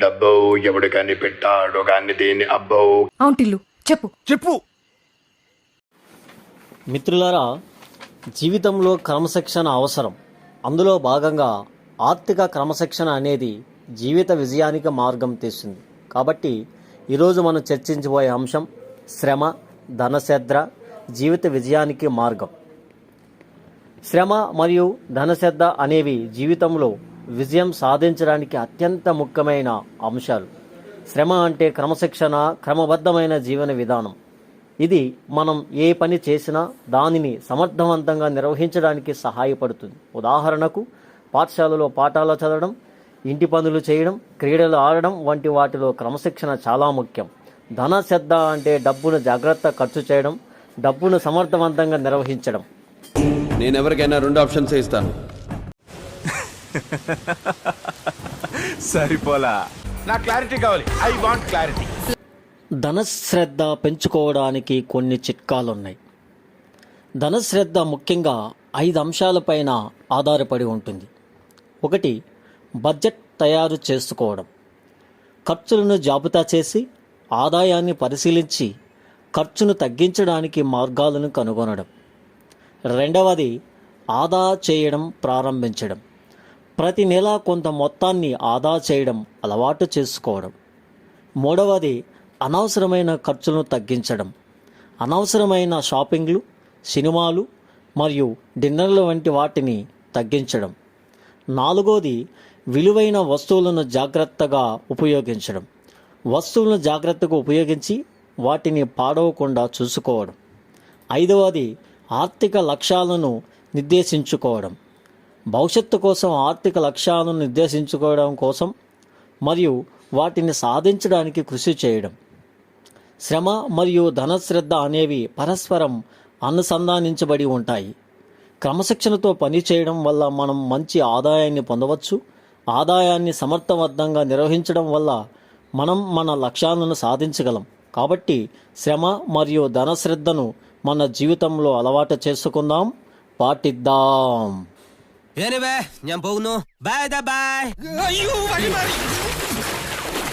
డబ్బో ఎవడు కనిపెట్టాడు దీన్ని అబ్బో అవును చెప్పు చెప్పు మిత్రులారా జీవితంలో క్రమశిక్షణ అవసరం అందులో భాగంగా ఆర్థిక క్రమశిక్షణ అనేది జీవిత విజయానికి మార్గం తీస్తుంది కాబట్టి ఈరోజు మనం చర్చించబోయే అంశం శ్రమ ధనశ్రద్ధ జీవిత విజయానికి మార్గం శ్రమ మరియు ధనశ్రద్ధ అనేవి జీవితంలో విజయం సాధించడానికి అత్యంత ముఖ్యమైన అంశాలు. శ్రమ అంటే క్రమశిక్షణ క్రమబద్ధమైన జీవన విధానం. ఇది మనం ఏ పని చేసినా దానిని సమర్థవంతంగా నిర్వహించడానికి సహాయపడుతుంది. ఉదాహరణకు పాఠశాలలో పాఠాలు చదవడం ఇంటి పనులు చేయడం క్రీడలు ఆడడం వంటి వాటిలో క్రమశిక్షణ చాలా ముఖ్యం. ధన శ్రద్ధ అంటే డబ్బును జాగ్రత్త ఖర్చు చేయడం డబ్బును సమర్థవంతంగా నిర్వహించడం. నేను ఎవరికైనా రెండు ఆప్షన్స్ ఇస్తాను. సరిపోలా. నా క్లారిటీ కావాలి. ఐ వాంట్ క్లారిటీ ధనశ్రద్ధ పెంచుకోవడానికి కొన్ని చిట్కాలున్నాయి. ధనశ్రద్ధ ముఖ్యంగా ఐదు అంశాలపైన ఆధారపడి ఉంటుంది. ఒకటి బడ్జెట్ తయారు చేసుకోవడం. ఖర్చులను జాబితా చేసి ఆదాయాన్ని పరిశీలించి ఖర్చును తగ్గించడానికి మార్గాలను కనుగొనడం. రెండవది ఆదా చేయడం ప్రారంభించడం. ప్రతి నెల కొంత మొత్తాన్ని ఆదా చేయడం అలవాటు చేసుకోవడం. మూడవది అనవసరమైన ఖర్చులను తగ్గించడం. అనవసరమైన షాపింగ్లు సినిమాలు మరియు డిన్నర్లు వంటి వాటిని తగ్గించడం. నాలుగోది విలువైన వస్తువులను జాగ్రత్తగా ఉపయోగించడం. వస్తువులను జాగ్రత్తగా ఉపయోగించి వాటిని పాడవకుండా చూసుకోవడం. ఐదవది ఆర్థిక లక్ష్యాలను నిర్దేశించుకోవడం. భవిష్యత్తు కోసం ఆర్థిక లక్ష్యాలను నిర్దేశించుకోవడం కోసం మరియు వాటిని సాధించడానికి కృషి చేయడం. శ్రమ మరియు ధనశ్రద్ధ అనేవి పరస్పరం అనుసంధానించబడి ఉంటాయి. క్రమశిక్షణతో పని చేయడం వల్ల మనం మంచి ఆదాయాన్ని పొందవచ్చు. ఆదాయాన్ని సమర్థవంతంగా నిర్వహించడం వల్ల మనం మన లక్ష్యాలను సాధించగలం. కాబట్టి శ్రమ మరియు ధనశ్రద్ధను మన జీవితంలో అలవాటు చేసుకుందాం. పాటిద్దాం. എനിവേ ഞാൻ പോകുന്നു. ബൈ ബൈ അയ്യോ വഴി